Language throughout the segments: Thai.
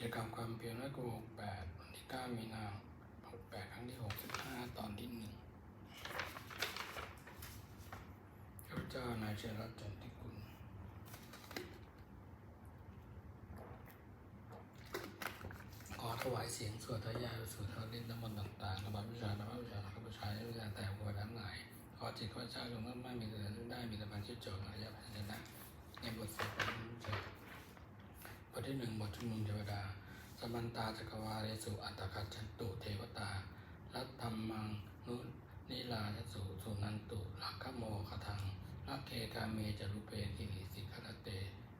จกรรมความเพียรและกูหกแปดวันที่เก้ามีนาหกแปดครั้งที่หกสิบห้าตอนที่หนึ่งข้าพเจ้านายเชรัตจันทิกุลขอถวายเสียงสวดทายาสู่ทอรินน้ำมันต์ต่างๆระบาดวิชาธรรมวิชาข้าพเจ้าวิชาแต่หัวทั้งหลายขอจิตข้าพเจ้าจงมั่นมั่นมีแต่ได้มีแต่พันชิดจทย์อริยะพันธนะในบทสวดพระพุทธเจ้า บ ที่หนึ่งบทชุมนุมเทวดา สมันตาจักรวาเรสุอัตตคัจฉันตุเทวตารัตธรรมังนุนิลาทสุสุนันตุลักขโมคทังลักเคกาเมจรุเปกิริสิกขเต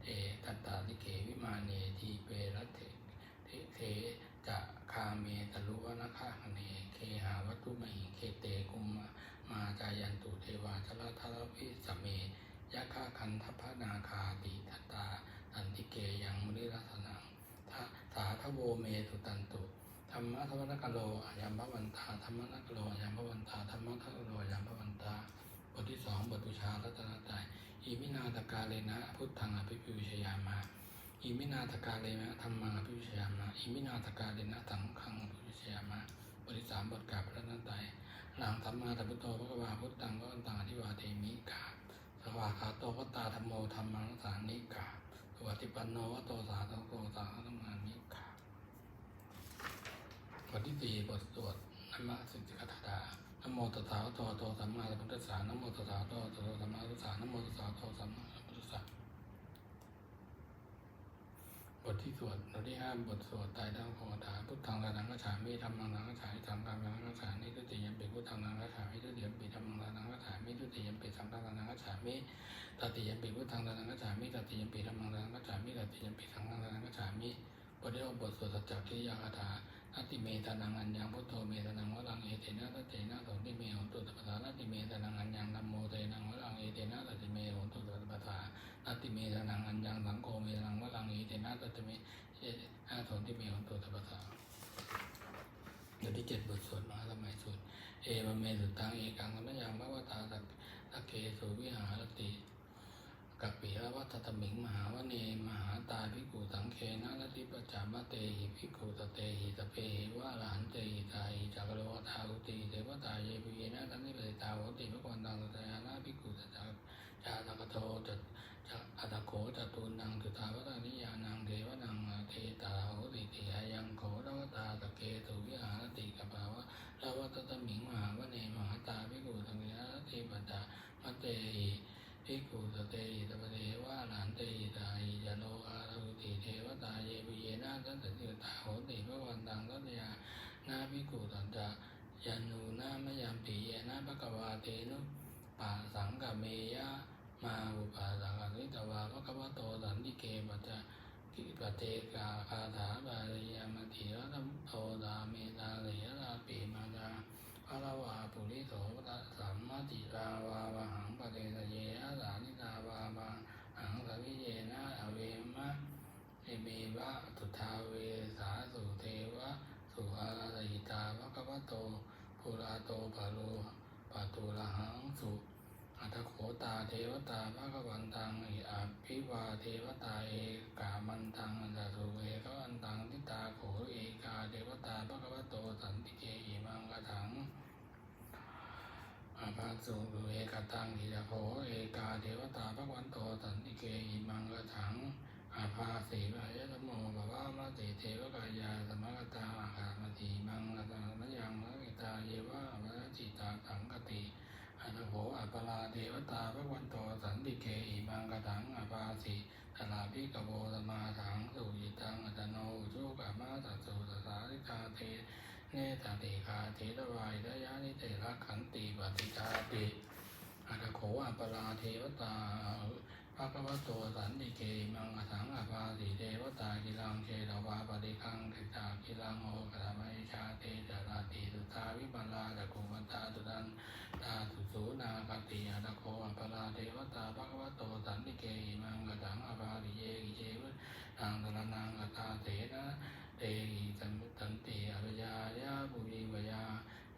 เทตัตตาลิเกวิมาเนทีเปรัตเทเทเจะคาเมตลุวนาคาเนเคหาวัตุมหิเคเตกุมมามาจายันตุเทวาชลทารพิสเมยะคาคันทพนาคาติทัตตา อันติเกยังมฤรัสนังทาสาทโวเมสุตันตุธรรมะทวนกโลอายัมพวันตาธรรมะนกโลอายัมพวันตาธรรมะทกโลอายัมพวันตาบทที่สองบทบูชารัตนตรัยอิมินาตกาเลนะพุทธังอภิปิวชยามาอิมินาตกาเลนะธรรมังอภิวิชยามาอิมินาตกาเลนะสังฆังอภิวิชยามาบทที่สามบทกาพระรัตนตรัยหลังสัมมาสัมพุทโธพระกวาพุทธังพระวันตังอธิวาเทมิกาสวากาโตพระตาธรรมโมธรรมังสานิกา วัสดิปันโนวัตโตสาธโกสาธรรมามิขาบทที่สี่บทสวดนัมมะสิกขาถานะโมตัสสะโตโตสัมมาสัมพุทธัสสะนะโมตัสสะโตโตสัมมาสัมพุทธัสสะนะโมตัสสะโตสัมมาสัมพุทธัสสะ บทที่สวดบทที่ห้าบทสวดไตรดังโหดาพุทธังสนังกัจฉามิธรรมังสนังกัจฉามิสังฆังสนังกัจฉามิทุติยมปิพุทธังสนังกัจฉามิทุติยมปิธรรมังสนังกัจฉามิทุติยมปิสังฆังสนังกัจฉามิตติยมปิพุทธังตนังกัจฉามิตติยมปิธรรมังตนังกัจฉามิตติยมปิสังฆังตนังกัจฉามิบทเดียวบทสวดสัจจกิริยาคาถานาติเมตานังอัญญังพุทโธเมตานังวรังเอเตนะตเตนะโสติเมหนตุตปะทานาติเมตานังอัญญังธัมโมเตนังวรังเอเตนะตติเมหนตุตปะทา นาติเมตานังอัญญังสังโฆเมตานังวรังเอเตนะตติเมเอนะโสติเมหนตุตปะทาบทที่เจ็ดบทสวดมหาสมัยสุดเอวเมสุตังเอกังสัมยังพระวตาตักเกสุวิหารติกัปปิรวัตตมิงมหาวเนมหาตาภิกขุสังเคนะละทิปจามะเตหิภิกขุตเตหิตเพหิวะละหันเตหิตาหิจักรโลทาหุติเทวตาเยปิเยนะตันนิเปตาโหติพระกวันตังตยานะภิกขุตจาจากโทจะจะอัตโขจะตุนังตุตาวตานิยานังเทวนังเทตาโหติติหายังโขรวตาตะเกตุวิหารติกปาวะรวัตตมิงมหาวเนมหาตาภิกขุสังเคนะละทิปจามะเตหิ ภิกขุสเตหิตปะเทวะหลานเตหิตาหิยโนอารุติเทวตาเยปิเยนะทันตติตาโหติพระวันตังทัตยานาภิกขุตันจายันนูนามยัมปิเยนะภะคะวาเตนุปัสสังกะเมยะมาอุปาสังกนิตวาภะคะวะโตสันติ เกปัจจกิปเจกาคาถาบาลียมติระธรรมโตดาเมตาเลยะลาปิมาดาพระวาปุริโสตสัมมติราวาวหังปะเตสเยอาสานิตาวามาหังสวิเยนะอเวมะเอเมวะตุทาเวสาสุเทวะสุอาราหิตาภะคะวะโตปุราโตปะโลปะตุระหงสุอัตถโขตา เทวตาภะคะวันตังอิอภิวาเทวตาเอกามันตังอันตสุเวคะวันตังทิตาโขเอกาเทวตาภะคะวโตสันติเกหิมังกถังอาภาสุรุเอกตังหิยโขเอกาเทวตาพระวันโตสันติเกหิมังกถังอาภาสีวายธโมบวามติเทวกายาสมกตาอาหามติมังกตังมะยังมะกิตาเยวะมะจิตาสังกติอันโหอัปปลา เทวตาพระวันโตสันติเกหิมังกถังอาภาสีตลาภิกโวสมาถังสุยิตังอัตโนอุชุกามาสัสุสสาริกาเทเนตติคาเทระวายระยะนิเตระขันติปฏิชาติอัตโขอัปปลาเทวตาภะคะวะโตสันติเกมังอสังอภาสิเทวตากิลังเชตวาปฏิคังติตากิลัง เทวตาภควโตสันติเกอิมังกตังอภาริเยกิเจวตังตระนังกตาเถนะเตหิสัมสันติอริยายาบุริวยา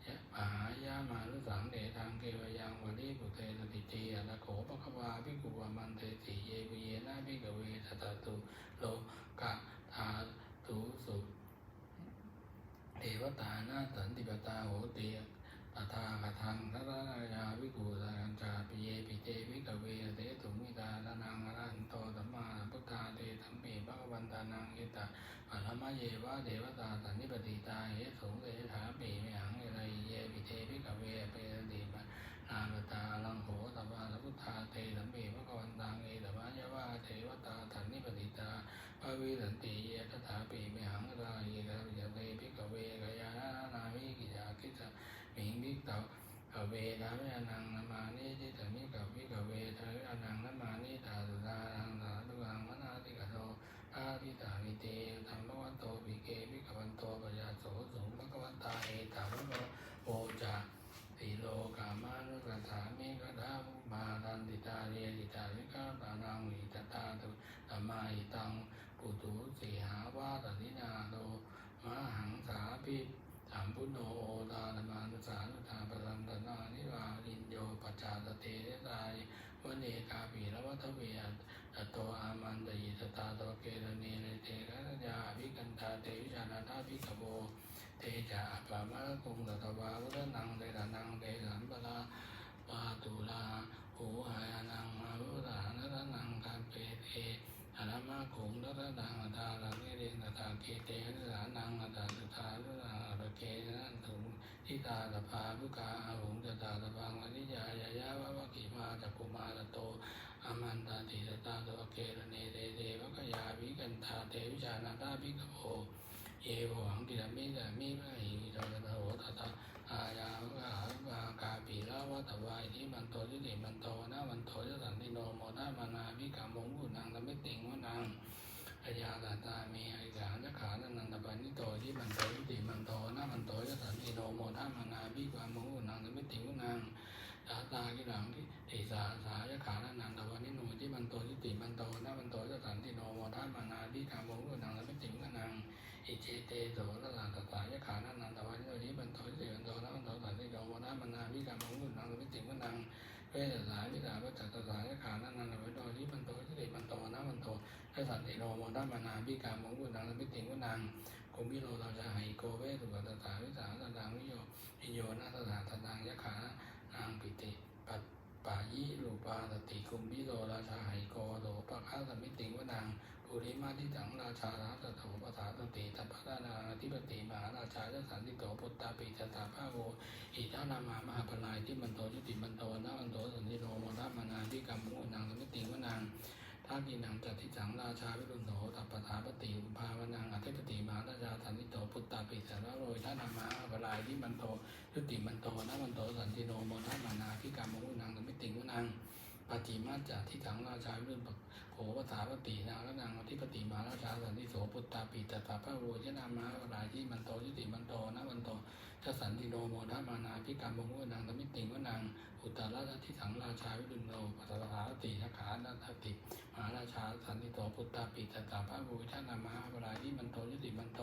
ยะมหายามาลุสังเดทังเกวยังวลีบุเทนติจีอนะโขปะควาภิกุวามันเตติเยวิเยนะภิกเวตตตุโลกะทาตุสุเทวตานาสันติปตาโหเตีย ปทากทังทัตนายาวิกูสังจาปิเยปิเตวิกเวเตตุมิตาตนังอรันโตสัมมาพุทธาเตธัมเมภะคะวันตานังเอตาปัทมะเยวะเดวตาสันนิปติตาเหสุเตถาปิเมหังเอไรเยปิเตวิกเวเปติปะนามตาลังโหตวาลพุทธาเตธัมเมภะคะวันตังเอตมะยวะเทวตาสันนิปติตา ภาวิสันติเยตถาปิเมหังกราเยกะวิจเตภิกขเวกยานาวิกิจาคิจมิงภิกตขเวทาวิอนังนามานิจิตมิกวิกเวทาวิอนังนามานิตาสุตาทังสาธุกังมนาติกโตอาทิตาวิเตธรรมวันโตปิเกภิกขวันโตปัญญาโสสุภควันตาเอตาวุโนโอจาติโลกามานุสถามิกดามุมาทันติตาเรติตาวิกาตานังวิตตาตุ อิตังปุตุสีหาวาตนินาโตมหังสาพิสามพุโนโอตาธรรมานุสานุทาปรันตนานิวารินโยปจาตเตเตตายวเนกาปีละวัตเวียตโตอามันตยิตตาโตเกรณีเนเตกัญญาภิกันตาเตวิชานาทาภิกขโวเตจาปะมะกุงตตวาวุฒนังเตตานังเตสัมปลาปาตุลาหูหายานังมาวุฒานัตนังคันเปเต อนามาคงรัตนังอัตตาลังเนเรนตาเกเตนะสานังอัตตาสุทาลุนาอเกนะถุงทิ ตาตภาภุกาอาหุงตตาตพังอนิยายายาวะวะกิมาจักกุมาตโตอามันตาติตตาตวเกรเนเตเตวะกยาวิกันตาเตวิชานาตาภิกขโภเยโวังกิรมิตามิพะหิตตะโหตตาอายาวะหาวากาปีลาวะตวายที่มันโตทิติมันโตนะมันโตยสันติโนโมนามานาภิกามงกุนังตมิติงวนังพยาตาตามีไอกาจะขานันตปันิโตที่มันโตยุติมันโตนะมันโตยสันติโนโมทัมานาบิความมุนังสมิติวนังตาตากิหลังที่ติสาสายขานันตปันนิโนที่มันโตยุติมันโตนะมันโตยสันติโนโมทัมานาบิความมุนังสมิติวนังอิเจเตโสตลาตสายขานันตปันนิโนที่มันโตยุติมันโตนะมันโตสันติโนโมทัมานาบิความมุนังสมิติวนังเวทสายวิสาวัจจตสายขานันตปันนิโนที่มันโตยุติมันโตนะมันโตพระสันติโนโมทัมมานาพิกามงกุฎังและพิติงกุนัง มพิโลเราจะหายโกเวสุกัตตาวิสาตตังวิโยวิโยนาตถาตตังยะขานางปิติปัตปายิรูปาสติกุมิโลราชาหายโกโลปะฆาสมิติงกุนังปุริมาทิตังราชาราตโถปถาตติทัพพะนานาธิปติมหาราชาเจสันติโตพุทธาปิจตาภาโวอิทานามามหาปนายที่มันโตยุติมันโตนะมันโตสันติโนมทัมานาพิการมงกุฎังและพิติงกุนัง ท่ากินังจัตติจังราชาวิรุณโสตัปปทาปติอุปาวนังอธิปติมาราชาสันติโตพุทธาปิสารโรยท่านามาอวลายที่มันโตยุติมันโตนะมันโตสันติโนโมทัมนานาพิกรรมมุนังสมิติวุนัง ปฏิมาจัตทิถังราชาวิรุณโขปถาปตินาและนังอธิปติมาราชาสันติโสพุทธาปิตตาพระโรยท่านามาอภลายที่มันโตยุติมันโตนะมันโตจะสันติโนโมทัมานาพิกรรมมุนังสมิติวุนังอุตตรราชทิถังราชาวิรุณโนปัสสะปตินาขานาทติมหาราชาสันติโตพุทธาปิตตาพระบูชนามาปรายที่มันโตยุติมันโต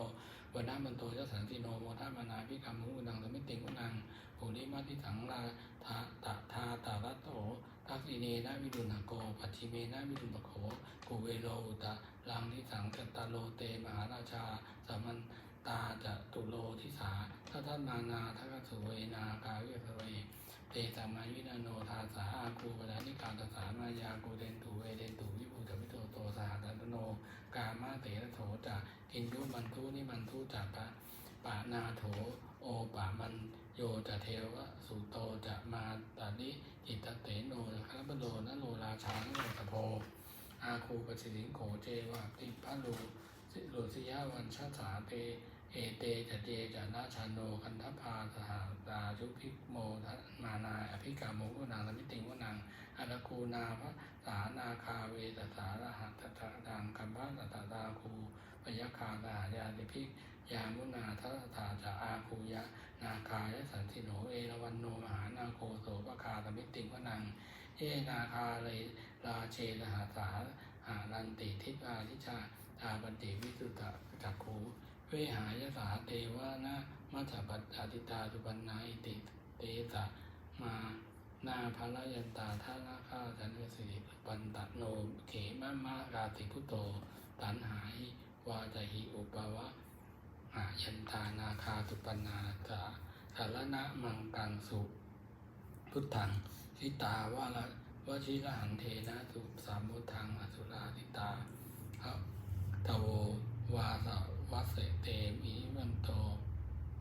วนามันโตยสันติโนโมทัมานาพิกรรมุนังสมิติกุนังปุริมาทิสังลาทาตาทาตาลัตโติเนนะวิรุณโกปัจิเมนะวิรุณปโขกุเวโลตะลังทิสังกตตาโลเตมหาราชาสามันตาจะตุโลทิสาทัท่านมานาทักสุเวนากาเวสเวเตตามาวินาโนทาสาอาคูปดานิการตสามายากูเดนตูเวเดนตูวิภูตวิโตโตสาหัตโน กามาเตระโถจะกินยุมันทุนิมันทุจัปะปานาโถโอปามัน โยจะเทวะสุโตจะมาตานิจิตเตโนคาบโลนโลราชาโนตโพอาคูปสิลิงโขเจวะติพะโลสิโลสิยาวันชาสาเตเอเตจะเจจะนาชาโนคันทพาสหาตาชุพิโมทมานาอภิกาโมกุนังสมิติวนังอนาคูนาพระสานาคาเวตสารหัตถะดังคัมภะตตาตาคูปยคาตายาติภิกยามุนาทัสถาจะอาคูยะนาคายสันติโนเอรา วันโนมหานาโคโสปคาสมิติงวนัง เอนาคาเลยราเชลหาสาหารันติทิพาทิชาตาบันติวิสุตตะจักขูเวหายสาเทวะนะมัจจปัตตาติตาสุปันนาอิติเตสะมานาภาลยันตาท่านาคาจันเวสิริปันตะโนเขมะมะกาติพุโต ตันหาหิวาจหิอุปวะหายันตานาคาสุปนนาจา สารณะมังกังสุพุทธังสิตาวาละวชิระหันเทนะสุสามุทังอสุราสิตาทโววาสวัสเตมิวันโต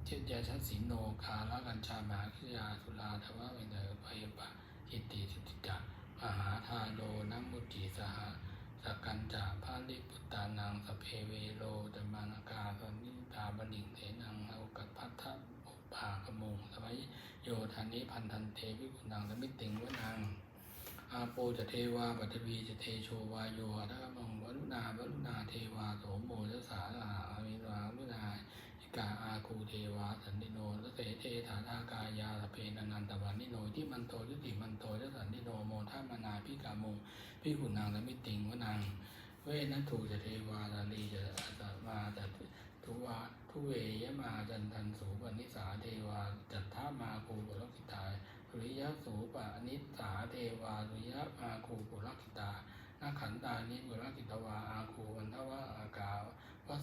เจิตยาชัสิโนคาละกัญชามาคิยาสุราทวะเวเนปยปะอิติสิติจามหาทาโลนัมมุติสหสกันจาภาลิปุตตานังสเพเวโรจมานากาสนิตาบดิงเถนังเอากัปพัทธ ปากมงสมัยโยธานิพันธันเทวิกุนังสมิติงวนังอาโปจะเทวาปัทวีจะเทโชวาโยอัตถมังวรุณาวรุณาเทวาโสมโมจะสาลาอาวิวาวรุณาอิกาอาคูเทวาสันติโนละเสเทฐานากายาสเพนันันตวานิโนที่มันโตยุติมันโตจะสันติโนโมทามนาพิกามุงพิกุนังและมิติงวนังเวนัถูจะเทวาลาลีจะอัตมาจะ ทุวาทุเวยมาจันทันสูปนิสาเทวาจัตถามาคูปุรกิตาสุริยะสูปนิสาเทวาสุริยะอาคูปุรกิตานาขันตานิปุรกิตวาอาคูวันทวะอากาว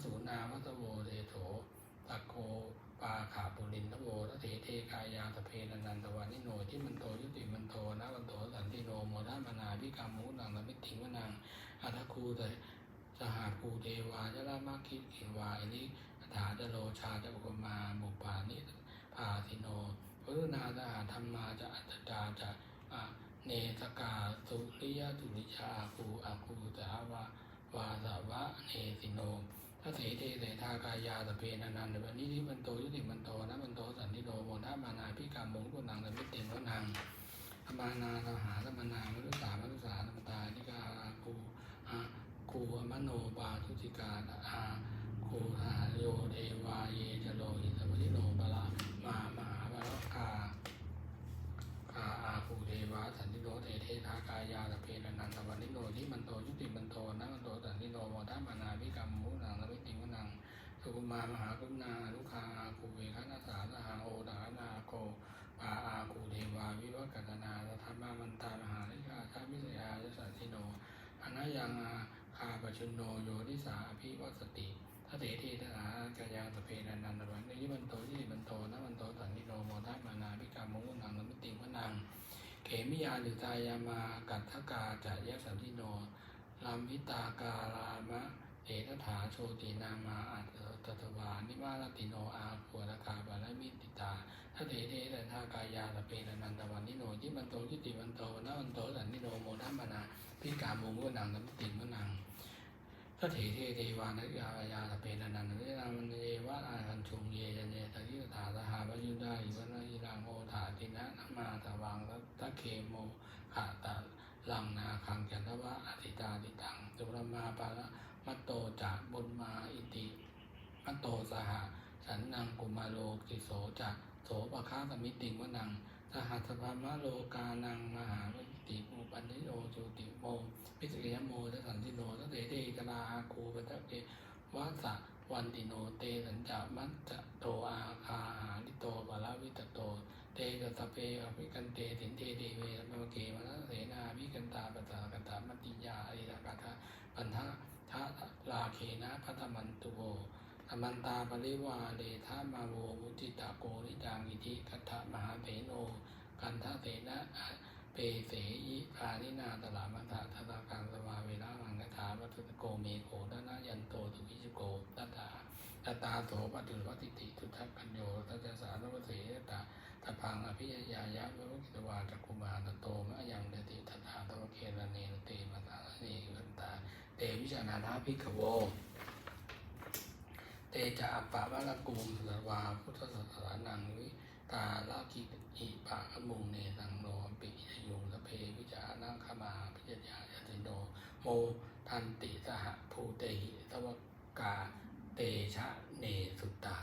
สูนาวัตโวเทโถตะโกปาขาปุรินทโวทเทเทกายาตเพนันันตวานิโนที่มันโตยุติมันโตนะมันโตสันติโนโมทัมนาพิกามุนังละมิติงวนังอัตคูเต หาภูเทวาจรามาคิเิวาอินิถาจโลชาจะอุปมามุปานิพาสิโนพรุณาตาธรรมาจะอัตตาจะอะเนสกาสุริยตุริชาอาคูอาคูจาวาวาสาวะเนสิโนทัเสเทเสทากายาสเพนันนันเดวันนี้ที่มันโตยุติมันโตนะมันโตสันติโนโมทัมานาพิกามมงกุนังและมิเตนวนังธรรมานาธหาธรรมนามรุสามรุสาธรรมตานิกาอาคูอา คูมโนบาทุติกาอาคูหาโยเทวาเยจโลหิตวิโนปะละมามหาบารกากาอาภูเทวาสันติโนเทเททากายาตะเพนันันตวันนิโนที่มันโตยุติมันโตนะมันโตสันติโนโมทัมนาพิกรรมมุนังและวิติวนังสุกุมามหากุณาลุคาอาคูเวคณาสาสหาโอดานาโกปาอาคูเทวาวิวักัตนาธรรมามันตามหาลิกาชามิสยายสันติโนอนายังอา อาปชุนโนโยนิสาอภิวัสติทัเตทีทนาจายาตเพนันนันตวันนี้มันโตยิมันโตนะมันโตตันนิโรโมทัมมานาพิการมมุนังและวิติวนังเขมิยาหรือตายามากัตถกาจะยะสันติโนลามพิตาการามะ เอตถาโชตินามาอัตตตวานิวารติโนอาปัวรกาบาลมิติตาทะเทเทแต่ทากายาตะเปตนันตวันนิโนที่มันโตทิติมันโตนะมันโตสันนิโนโมทัมมนาพิกามุงวนังนัมติมวนังทะเถเทเทวานักยายาตะเปตนันนิรามันเยวะอาคันชุงเยยเนตติตาสหาปยุดาอิวนาอิรังโอถาตินะนามาตวังตะเคโมขาตาลังนาคังจันทวะอธิตาติตังตุรมาปาละ มัตโตจากบุญมาอิติ มัตโตสหสันนังกุมาโลกิโสจะโสปะค้าสมิติงวนังสหัสภามะโลกานังมหาวิติมุปันนิโอจุติโมพิสเกยโมทสันติโนทเตเตกลาอาคูปะทะเกวะสะวันติโนเตสัญจามัจจโตอาคาหาลิโตปะลวิตโต เตกสพเพอภิกันเตถินเตเดเวสมเกมนะเสนาภิกันตาปัสสะกันตามัตติยาอิรากาทะปันทะทะ ลาเคนะพัทมันตุโวธรรมันตาปริวาเดทามาโวมุติตาโกนิจางอิทิกัตถะมหาเถโนกันทะเถนะเปเสยิกานินาตลามัตถะทตากังสวาเวลามังกถาวัตถุโกเมโกดนายันโตตุวิจโกตัตตาตตาโสปฏิวัติติทุทัพพัญโยตัจจสานวเสตตาตพังอภิยยายะวรุกิตวาจักุมารโตมะยังเดติทัตถาตวเครเนนเตมตาเนวันตาเต วิจานานาภิกขโว เตจะอัปปะวะละกุมสวาพุทธศาสนังวิตาลากิอิปะขมุงเนสังโนปิยยุงสเพวิจานังขมาพิจยายติโนโมทันติสหภูเตหิตวกาเตชะเนสุตตา